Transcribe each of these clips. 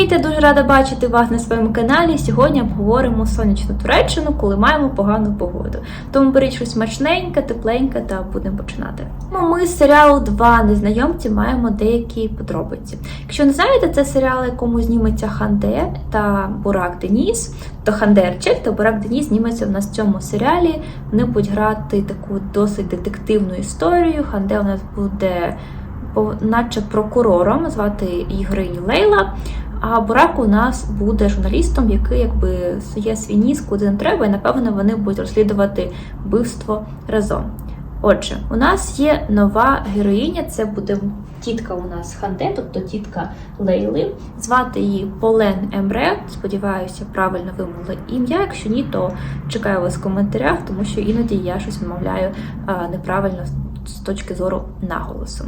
Привіт, я дуже рада бачити вас на своєму каналі. Сьогодні обговоримо сонячну Туреччину, коли маємо погану погоду. Тому беріть щось смачненьке, тепленьке та будемо починати. Ну, Ми з серіалу Два незнайомці маємо деякі подробиці. Якщо не знаєте, це серіал, якому зніметься Ханде та Бурак Деніс, то Хандерчик та Бурак Деніс зніметься в нас в цьому серіалі. Вони будуть грати таку досить детективну історію. Ханде у нас буде наче прокурором, звати її Лейла. А Бурак у нас буде журналістом, який якби сує свій ніс куди не треба, і напевно вони будуть розслідувати вбивство разом. Отже, у нас є нова героїня, це буде тітка у нас Ханде, тобто тітка Лейли. Звати її Полен Емре. Сподіваюся, правильно вимовила ім'я. Якщо ні, то чекаю вас в коментарях, тому що іноді я щось вимовляю неправильно з точки зору наголосу.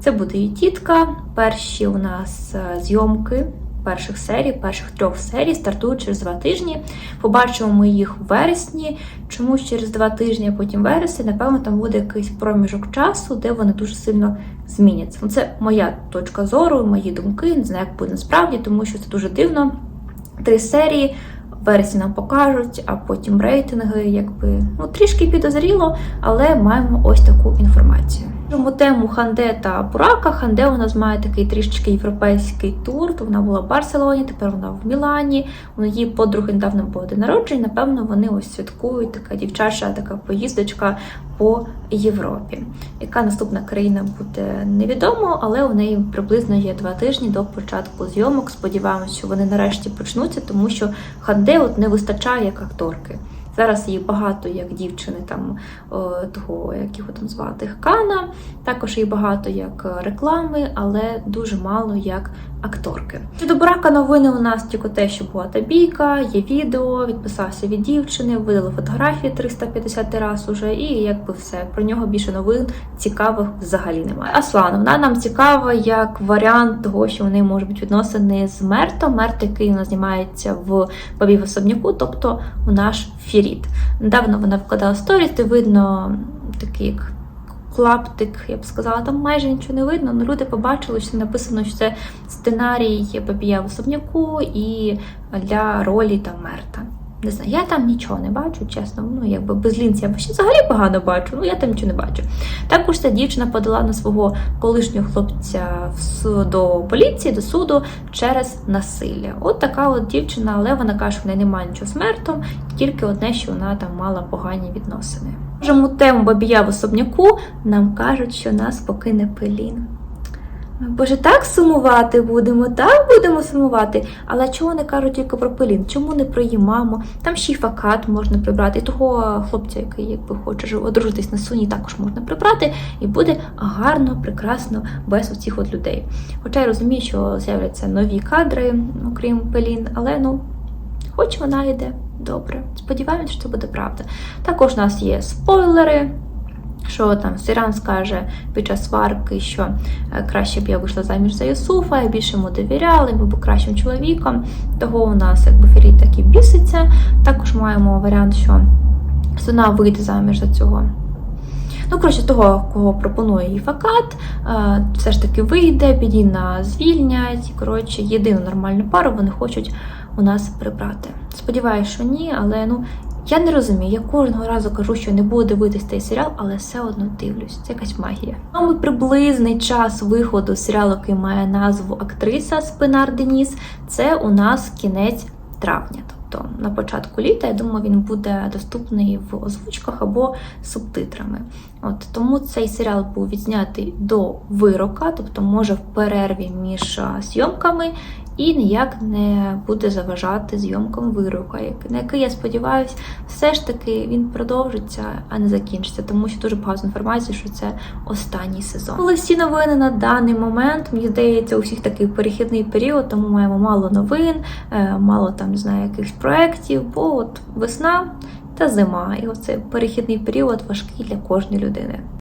Це буде її тітка. Перші у нас зйомки перших серій, перших трьох серій стартують через два тижні. Побачимо ми їх у вересні. Чомусь через два тижні, а потім вересень, напевно, там буде якийсь проміжок часу, де вони дуже сильно зміняться. Ну, Це моя точка зору, мої думки. Не знаю, як буде насправді, тому що це дуже дивно. Три серії. Вересні нам покажуть, а потім рейтинги, якби ну трішки підозріло, але маємо ось таку інформацію. Тому тему Ханде та Бурака. Ханде у нас має такий трішечки європейський тур. То вона була в Барселоні, тепер вона в Мілані. У її подруги недавно було день народження. Напевно, вони ось святкують така дівчача, така поїздочка по Європі. Яка наступна країна буде невідомо, але у неї приблизно є два тижні до початку зйомок. Сподіваємось, що вони нарешті почнуться, тому що Ханде от не вистачає як акторки. Зараз її багато як дівчини там того, як його там звати Хкана. Також її багато як реклами, але дуже мало як акторки. Щодо Бурака новини у нас тільки те, що була та бійка, є відео, відписався від дівчини, видали фотографії 350 раз уже, і якби все. Про нього більше новин цікавих взагалі немає. Аслан, вона нам цікава як варіант того, що вони можуть бути відносини з Мертом. Мерт, який у нас знімається в бабі особняку, тобто у наш Фіріт. Недавно вона вкладала сторіс, де видно такий як клаптик, я б сказала, там майже нічого не видно, але люди побачили, що написано, що це сценарій Бабія в особняку і для ролі там Мерта. Не знаю, я там нічого не бачу, чесно. Ну, якби без лінці я взагалі погано бачу, ну я там нічого не бачу. Також ця дівчина подала на свого колишнього хлопця до поліції, до суду через насилля. От така от дівчина, але вона каже, що в неї немає нічого з мертом, тільки одне, що вона там мала погані відносини. Можемо тему бабія в особняку нам кажуть, що нас покине пелін. Боже, так сумувати будемо, так будемо сумувати. Але чого не кажуть тільки про Пелін? Чому не про її маму? Там ще й факат можна прибрати. І того хлопця, який якби хоче одружитись на суні, також можна прибрати, і буде гарно, прекрасно без оцих от людей. Хоча я розумію, що з'являться нові кадри, окрім Пелін, але ну, хоч вона йде добре. Сподіваємось, що це буде правда. Також у нас є спойлери. Що там Сиран скаже під час сварки, що е, краще б я вийшла заміж за Юсуфа, я більше йому довіряла, він був кращим чоловіком. Того у нас якби Феріт так і біситься. Також маємо варіант, що Сина вийде заміж за цього. Ну, коротше, того, кого пропонує їй факат, е, все ж таки вийде, Бідіна звільнять. Коротше, єдину нормальну пару вони хочуть у нас прибрати. Сподіваюсь, що ні, але ну. Я не розумію, я кожного разу кажу, що не буду дивитись цей серіал, але все одно дивлюсь. Це якась магія. Саме приблизний час виходу серіалу, який має назву Актриса Спинар Деніс, це у нас кінець травня. Тобто на початку літа, я думаю, він буде доступний в озвучках або субтитрами. От тому цей серіал був відзнятий до вирока, тобто може в перерві між зйомками і ніяк не буде заважати зйомкам вирока, на який я сподіваюся, все ж таки він продовжиться, а не закінчиться, тому що дуже багато інформації, що це останній сезон. Були всі новини на даний момент. Мені здається, у всіх такий перехідний період, тому маємо мало новин, е, мало там не знаю якихось проєктів, бо от весна та зима, і оцей перехідний період важкий для кожної людини.